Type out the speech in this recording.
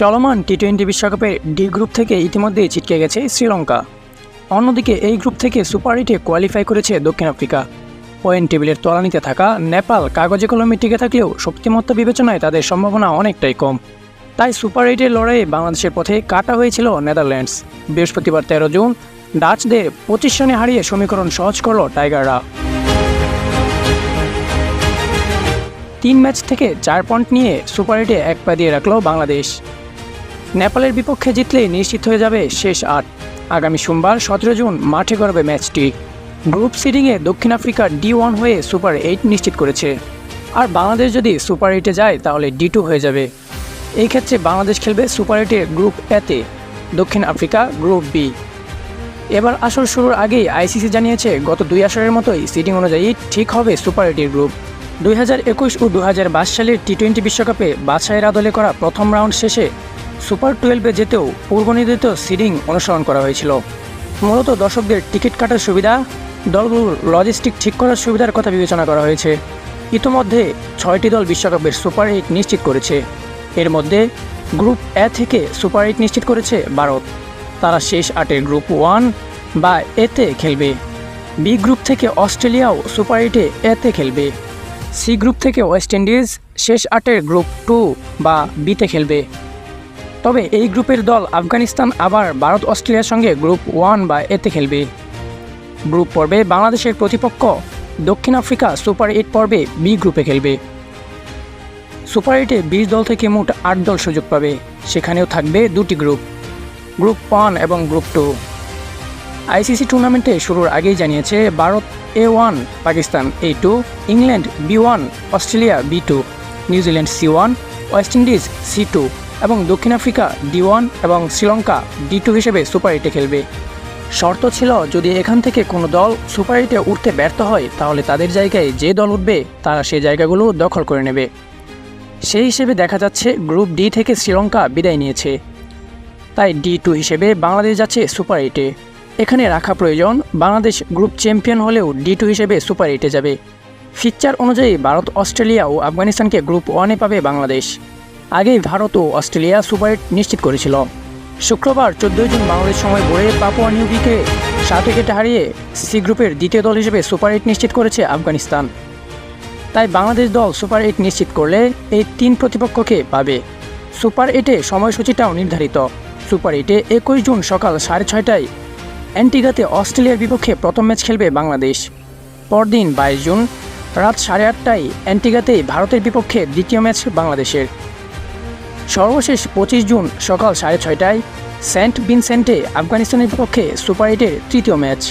চলমান T twenty বিশ্বকাপের D group থেকে ইতিমধ্যেই ছিটকে গেছে শ্রীলঙ্কা। অন্যদিকে এই গ্রুপ থেকে সুপার এইটে কোয়ালিফাই করেছে দক্ষিণ আফ্রিকা। পয়েন্ট টেবিলের তলানিতে থাকা নেপাল কাগজে কলমে টিকে থাকলেও শক্তিমত্তা বিবেচনায় তাদের সম্ভাবনা অনেকটাই কম। তাই সুপার এইটের লড়াইয়ে বাংলাদেশের পথে কাটা হয়েছিল নেদারল্যান্ডস। বৃহস্পতিবার তেরো জুন, ডাচদের পঁচিশ রানে হারিয়ে সমীকরণ সহজ করল টাইগাররা। তিন ম্যাচ থেকে চার পয়েন্ট নিয়ে সুপার এইটে এক পা দিয়ে রাখল বাংলাদেশ। নেপালের বিপক্ষে জিতলেই নিশ্চিত হয়ে যাবে শেষ আট। আগামী সোমবার সতেরো জুন মাঠে গড়াবে ম্যাচটি। গ্রুপ সিডিংয়ে দক্ষিণ আফ্রিকা ডি ওয়ান হয়ে সুপার এইট নিশ্চিত করেছে। আর বাংলাদেশ যদি সুপার এইটে যায়, তাহলে ডি টু হয়ে যাবে। এই ক্ষেত্রে বাংলাদেশ খেলবে সুপার এইটের গ্রুপ এতে। দক্ষিণ আফ্রিকা গ্রুপ বি। এবার আসর শুরুর আগেই আইসিসি জানিয়েছে, গত দুই আসরের মতোই সিটিং অনুযায়ী ঠিক হবে সুপার এইটের গ্রুপ। দুই হাজার একুশ ও দু হাজার বাইশ সালের টি টোয়েন্টি বিশ্বকাপে বাছাইয়ের আদলে করা প্রথম রাউন্ড শেষে সুপার টুয়েলভে যেতেও পূর্বনির্ধারিত সিডিং অনুসরণ করা হয়েছিল। মূলত দর্শকদের টিকিট কাটার সুবিধা, দলগুলোর লজিস্টিক ঠিক করার সুবিধার কথা বিবেচনা করা হয়েছে। ইতোমধ্যে ছয়টি দল বিশ্বকাপের সুপার এইট নিশ্চিত করেছে। এর মধ্যে গ্রুপ এ থেকে সুপার এইট নিশ্চিত করেছে ভারত। তারা শেষ আটের গ্রুপ ওয়ান বা এতে খেলবে। বি গ্রুপ থেকে অস্ট্রেলিয়াও সুপার এইটে এতে খেলবে। সি গ্রুপ থেকে ওয়েস্ট ইন্ডিজ শেষ আটের গ্রুপ টু বা বিতে খেলবে। তবে এই গ্রুপের দল আফগানিস্তান, আবার ভারত, অস্ট্রেলিয়ার সঙ্গে গ্রুপ ওয়ান বা এতে খেলবে। গ্রুপ পর্বে বাংলাদেশের প্রতিপক্ষ দক্ষিণ আফ্রিকা সুপার এইট পর্বে বি গ্রুপে খেলবে। সুপার এইটে বিশ দল থেকে মোট আট দল সুযোগ পাবে। সেখানেও থাকবে দুটি গ্রুপ গ্রুপ ওয়ান এবং গ্রুপ টু। আইসিসি টুর্নামেন্টে শুরুর আগেই জানিয়েছে Bharat A one, Pakistan A two, England B one, Australia B two, New Zealand C one, West Indies C two. এবং দক্ষিণ আফ্রিকা ডি ওয়ান এবং শ্রীলঙ্কা ডি টু হিসেবে super এইটে খেলবে। শর্ত ছিল, যদি এখান থেকে কোনো দল সুপার এইটে উঠতে ব্যর্থ হয়, তাহলে তাদের জায়গায় যে দল উঠবে, তারা সেই জায়গাগুলো দখল করে নেবে। সেই হিসেবে দেখা যাচ্ছে, গ্রুপ ডি থেকে শ্রীলঙ্কা বিদায় নিয়েছে। তাই ডি টু হিসেবে বাংলাদেশ যাচ্ছে সুপার এইটে। এখানে রাখা প্রয়োজন, বাংলাদেশ গ্রুপ চ্যাম্পিয়ন হলেও ডি টু হিসেবে সুপার এইটে যাবে। ফিচার অনুযায়ী ভারত, অস্ট্রেলিয়া ও আফগানিস্তানকে গ্রুপ ওয়ানে পাবে বাংলাদেশ। আগেই ভারত ও অস্ট্রেলিয়া সুপার এইট নিশ্চিত করেছিল। শুক্রবার চোদ্দোই জুন বাংলাদেশ সময় ভোরে পাপুয়া নিউগিকে সাত উইকেটে হারিয়ে সি গ্রুপের দ্বিতীয় দল হিসেবে সুপার এইট নিশ্চিত করেছে আফগানিস্তান। তাই বাংলাদেশ দল সুপার এইট নিশ্চিত করলে এই তিন প্রতিপক্ষকে পাবে। সুপার এইটে সময়সূচিটাও নির্ধারিত। সুপার এইটে একুশ জুন সকাল সাড়ে ছয়টায় অ্যান্টিগাতে অস্ট্রেলিয়ার বিপক্ষে প্রথম ম্যাচ খেলবে বাংলাদেশ। পরদিন বাইশ জুন রাত সাড়ে আটটায় অ্যান্টিগাতেই ভারতের বিপক্ষে দ্বিতীয় ম্যাচ বাংলাদেশের। সর্বশেষ পঁচিশ জুন সকাল সাড়ে ছয়টায় সেন্ট ভিনসেন্টে আফগানিস্তানের বিপক্ষে সুপার এইটের তৃতীয় ম্যাচ।